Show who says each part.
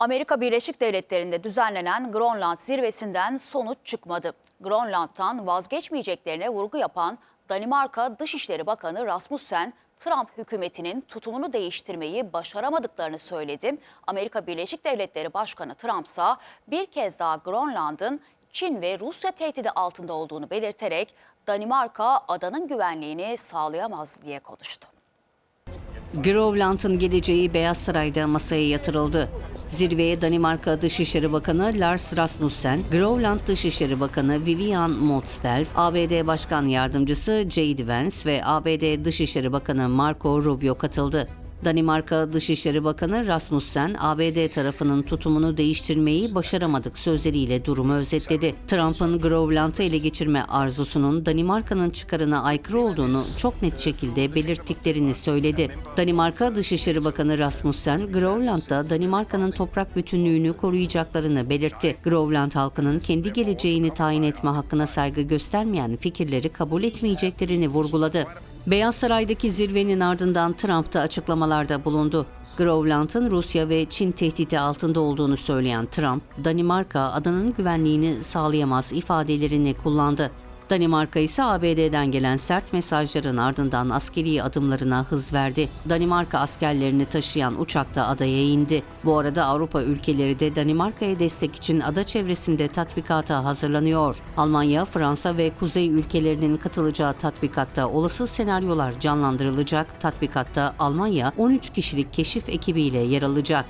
Speaker 1: Amerika Birleşik Devletleri'nde düzenlenen Grönland zirvesinden sonuç çıkmadı. Grönland'dan vazgeçmeyeceklerine vurgu yapan Danimarka Dışişleri Bakanı Rasmussen, Trump hükümetinin tutumunu değiştirmeyi başaramadıklarını söyledi. Amerika Birleşik Devletleri Başkanı Trump ise bir kez daha Grönland'ın Çin ve Rusya tehdidi altında olduğunu belirterek Danimarka adanın güvenliğini sağlayamaz diye konuştu.
Speaker 2: Grönland'ın geleceği Beyaz Saray'da masaya yatırıldı. Zirveye Danimarka Dışişleri Bakanı Lars Rasmussen, Grönland Dışişleri Bakanı Vivian Motzfeldt, ABD Başkan Yardımcısı J.D. Vance ve ABD Dışişleri Bakanı Marco Rubio katıldı. Danimarka Dışişleri Bakanı Rasmussen, ABD tarafının tutumunu değiştirmeyi başaramadık sözleriyle durumu özetledi. Trump'ın Grönland'ı ele geçirme arzusunun Danimarka'nın çıkarına aykırı olduğunu çok net şekilde belirttiklerini söyledi. Danimarka Dışişleri Bakanı Rasmussen, Grönland'da Danimarka'nın toprak bütünlüğünü koruyacaklarını belirtti. Grönland halkının kendi geleceğini tayin etme hakkına saygı göstermeyen fikirleri kabul etmeyeceklerini vurguladı. Beyaz Saray'daki zirvenin ardından Trump da açıklamalarda bulundu. Grönland'ın Rusya ve Çin tehdidi altında olduğunu söyleyen Trump, Danimarka adanın güvenliğini sağlayamaz ifadelerini kullandı. Danimarka ise ABD'den gelen sert mesajların ardından askeri adımlarına hız verdi. Danimarka askerlerini taşıyan uçak da adaya indi. Bu arada Avrupa ülkeleri de Danimarka'ya destek için ada çevresinde tatbikata hazırlanıyor. Almanya, Fransa ve Kuzey ülkelerinin katılacağı tatbikatta olası senaryolar canlandırılacak. Tatbikatta Almanya 13 kişilik keşif ekibiyle yer alacak.